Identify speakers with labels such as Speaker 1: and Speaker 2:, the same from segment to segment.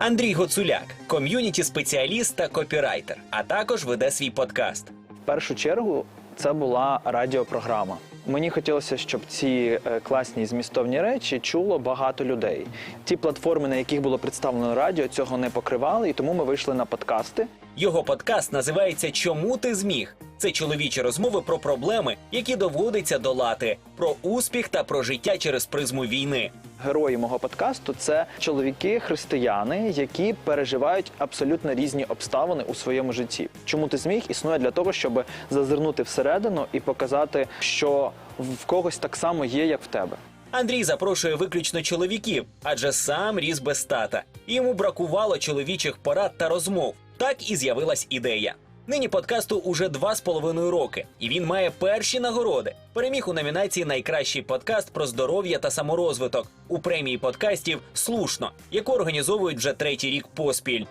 Speaker 1: Андрій Гоцуляк, ком'юніті спеціаліст та копірайтер, а також веде свій подкаст.
Speaker 2: В першу чергу це була радіопрограма. Мені хотілося, щоб ці е, класні змістовні речі чуло багато людей. Ті платформи, на яких було представлено радіо, цього не покривали, і тому ми вийшли на подкасти.
Speaker 1: Його подкаст називається Чому ти зміг? Це чоловічі розмови про проблеми, які доводиться долати, про успіх та про життя через призму війни.
Speaker 2: Герої мого подкасту це чоловіки-християни, які переживають абсолютно різні обставини у своєму житті. Чому ти зміг існує для того, щоб зазирнути всередину і показати, що в когось так само є, як в тебе.
Speaker 1: Андрій запрошує виключно чоловіків, адже сам ріс без тата. Йому бракувало чоловічих порад та розмов. Так і з'явилась ідея. Нині подкасту уже два з половиною роки, і він має перші нагороди. Переміг у номінації Найкращий подкаст про здоров'я та саморозвиток у премії подкастів Слушно, яку організовують вже третій рік поспіль.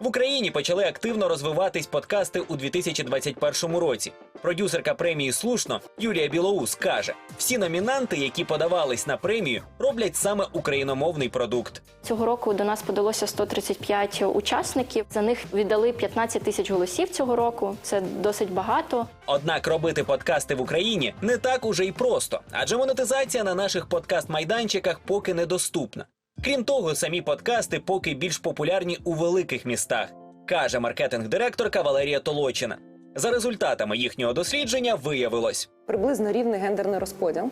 Speaker 1: В Україні почали активно розвиватись подкасти у 2021 році. Продюсерка премії Слушно Юлія Білоус каже: всі номінанти, які подавались на премію, роблять саме україномовний продукт.
Speaker 3: Цього року до нас подалося 135 учасників. За них віддали 15 тисяч голосів цього року. Це досить багато.
Speaker 1: Однак робити подкасти в Україні не так уже й просто, адже монетизація на наших подкаст-майданчиках поки недоступна. Крім того, самі подкасти поки більш популярні у великих містах, каже маркетинг-директорка Валерія Толочина. За результатами їхнього дослідження виявилось.
Speaker 4: Приблизно рівний гендерний розподіл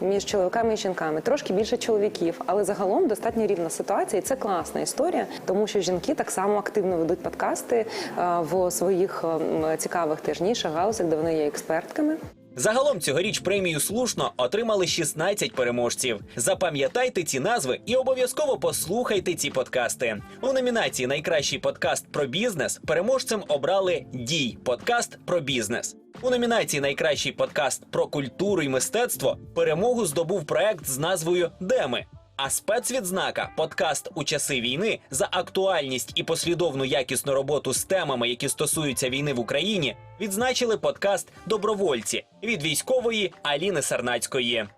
Speaker 4: між чоловіками і жінками. Трошки більше чоловіків, але загалом достатньо рівна ситуація. І це класна історія, тому що жінки так само активно ведуть подкасти в своїх ем, цікавих теж нішах, галузях, де вони є експертками.
Speaker 1: Загалом цьогоріч премію слушно отримали 16 переможців. Запам'ятайте ці назви і обов'язково послухайте ці подкасти. У номінації Найкращий подкаст про бізнес переможцем обрали Дій подкаст про бізнес. У номінації Найкращий подкаст про культуру і мистецтво перемогу здобув проект з назвою Деми. А спецвідзнака подкаст у часи війни за актуальність і послідовну якісну роботу з темами, які стосуються війни в Україні, відзначили подкаст Добровольці від військової Аліни Сарнацької.